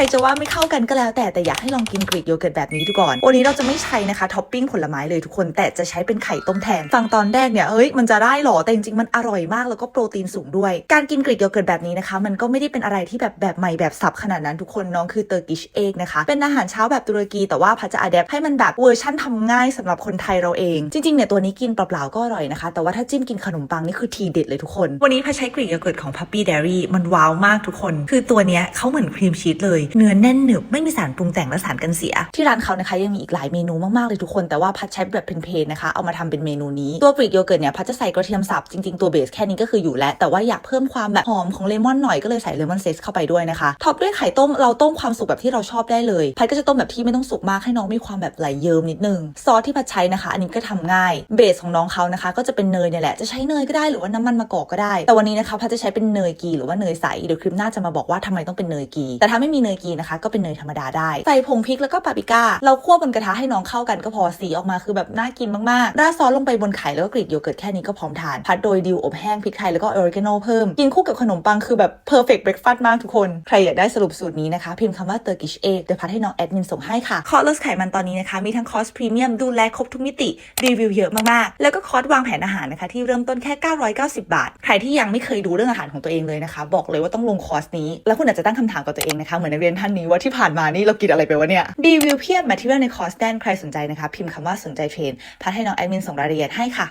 รจะว่าไม่เข้ากันก็แล้วแต่แต่อยากให้ลองกินกรีกโยเกิร์ตแบบนี้ดูก่อน วันนี้เราจะไม่ใช้นะคะท็อปปิ้งผลไม้เลยทุกคนแต่จะใช้เป็นไข่ต้มแทน ฟังตอนแรกเนี่ยเฮ้ยมันจะได้หรอแต่จริงๆมันอร่อยมากแล้วก็โปรตีนสูงด้วย การกินกรีกโยเกิร์ตแบบนี้นะคะ มันก็ไม่ได้เป็นอะไรที่แบบแบบใหม่แบบสับขนาดนั้นทุกคนน้องคือเตอร์กิชเอกนะคะเป็นอาหารเช้าแบบตุรกีแต่ว่าพัชจะอัดแอปให้มันแบบเวอร์ชั่นทำง่ายสำหรับคนไทยเราเอง จริงๆเนี่ยตัวนี้กินเปล่าๆก็อร่อยนะคะ แต่ว่าถ้าจิ้มกินขนมปังนี่คือทีเด็ดเลยทุกคน วันนี้พัชใช้กรีกโยเกิร์ตของ Puppy Dairy มันว้าวมากทุกคน คือตัวเนี้ยเขาเหมือนครีมชีสเลยเนื้อแน่นหนึบไม่มีสารปรุงแต่งและสารกันเสีย ที่ร้านเขานะคะยังมีอีกหลายเมนูมากๆเลยทุกคนแต่ว่าพัชใช้แบบเพลนๆนะคะเอามาทำเป็นเมนูนี้ตัวกรีกโยเกิร์ตเนี่ยพัชจะใส่กระเทียมสับจริงๆตัวเบสแค่นี้ก็คืออยู่แล้ว แต่ว่าอยากเพิ่มความแบบหอมของเลมอนหน่อยก็เลยใส่เลมอนเซสเข้าไปด้วยนะคะท็อปด้วยไข่ต้มเราต้มความสุกแบบที่เราชอบได้เลยพัดก็จะต้มแบบที่ไม่ต้องสุกมากให้น้องมีความแบบไหลเยิ้มนิดนึงซอสที่พัดใช้นะคะ อันนี้ก็ทำง่ายเบสของน้องเขานะคะ ก็จะเป็นเนยเนี่ยแหละจะใช้เนยก็ได้หรือว่าน้ำมันมะกอกก็ได้ แต่วันนี้นะคะพัดจะใช้เป็นเนยกีหรือว่าเนยใสเดี๋ยวคลิปหน้าจะมาบอกว่าทำไมต้องเป็นเนยกี แต่ถ้าไม่มีเนยกีนะคะ ก็เป็นเนยธรรมดาได้ใส่ผงพริกแล้วก็ปาปริก้า เราคั่วบนกระทะให้น้องเข้ากันก็พอสีออกมาคือแบบน่ากินมากๆราดซอสลงไปบนไข่แล้วก็กรีกโยเกิร์ตแค่นี้ก็พร้อมทาน พัดโดยดิวอบแห้งพริกไทยแล้วก็ออริกาโนเพิ่ม กินคู่กับขนมปังคือแบบ perfect breakfast มากทุกคน ใครอยากได้สรุปสูตรนี้นะคะ พิมพ์คำว่า Turkish egg เดี๋ยวพัดให้น้องแอดมินส่งให้ค่ะคอร์สลดไขมันตอนนี้นะคะมีทั้งคอร์สพรีเมียมดูแลครบทุกมิติรีวิวเยอะมากๆแล้วก็คอร์สวางแผนอาหารนะคะที่เริ่มต้นแค่ 990 บาท ใครที่ยังไม่เคยดูเรื่องอาหารของตัวเองเลยนะคะ บอกเลยว่าต้องลงคอร์สนี้ แล้วคุณอาจจะตั้งคำถามกับตัวเองนะคะเหมือนนักเรียนท่านนี้ว่าที่ผ่านมานี่เรากินอะไรไปวะเนี่ยรีวิวเพียบมาที่เรื่องในคอร์สแดนใครสนใจนะคะ พิมพ์คำว่าสนใจเทรนพัดให้น้องแอดมินส่งรายละเอียดให้ค่ะ